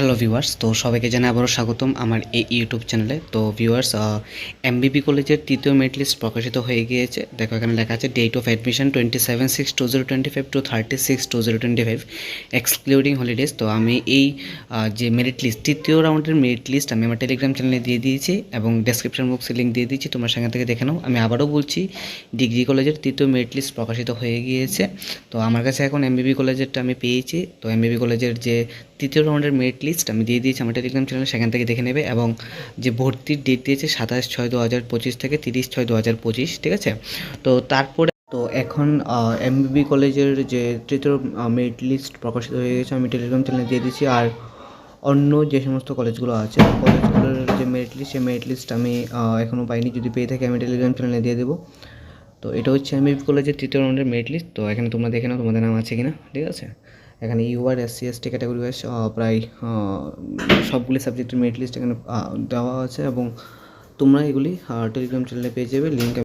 Hello viewers তো সবাইকে জানাই আবারও স্বাগতম আমার এই ইউটিউব চ্যানেলে তো ভিউয়ার্স এমবিবি কলেজের তৃতীয় মেরিট লিস্ট প্রকাশিত হয়ে গিয়েছে। দেখো, এখানে লেখা আছে date of admission twenty seven six two zero twenty five to thirty six two twenty five excluding holidays তো আমি এই যে মেরিট লিস্ট তৃতীয় রাউন্ডের মেরিট লিস্ট আমি আমার টেলিগ্রাম চ্যানেলে দিয়ে দিয়েছি এবং ডেসক্রিপশন বক্সে লিঙ্ক দিয়ে দিয়েছি। তোমার সেখান থেকে দেখে নাও। আমি আবারও বলছি, ডিগ্রি কলেজের তৃতীয় মেরিট লিস্ট প্রকাশিত হয়ে গিয়েছে। তো আমার কাছে এখন এমবিবি কলেজেরটা আমি পেয়েছি। তো এমবিবি কলেজের যে তৃতীয় রাউন্ডের মেরিট লিস্ট আমি দিয়ে দিয়েছি আমার টেলিগ্রাম চ্যানেলে, সেখান থেকে দেখে নেবে এবং যে ভর্তির ডেট দিয়েছে সাতাশ ছয় দু হাজার পঁচিশ থেকে তিরিশ ছয় দু হাজার পঁচিশ, ঠিক আছে? তো তারপরে তো এখন এমবিবি কলেজের যে তৃতীয় মেরিট লিস্ট প্রকাশিত হয়ে গেছে, আমি টেলিগ্রাম চ্যানেলে দিয়ে দিয়েছি। আর অন্য যে সমস্ত কলেজগুলো আছে কলেজগুলোর যে মেরিট লিস্ট সেই মেরিট লিস্ট আমি এখনও পাইনি। যদি পেয়ে থাকি, আমি টেলিগ্রাম চ্যানেলে দিয়ে দেবো। তো এটা হচ্ছে এমবিবি কলেজের তৃতীয় রাউন্ডের মেরিট লিস্ট তো এখানে তোমরা দেখে নাও তোমাদের নাম আছে কিনা, ঠিক আছে? এখানে UR S C S T category wise প্রায় সবগুলি সাবজেক্টের মেরিট লিস্ট এখানে দেওয়া আছে এবং তোমরা এগুলি টেলিগ্রাম চ্যানেলে পেয়ে যাবে লিঙ্ক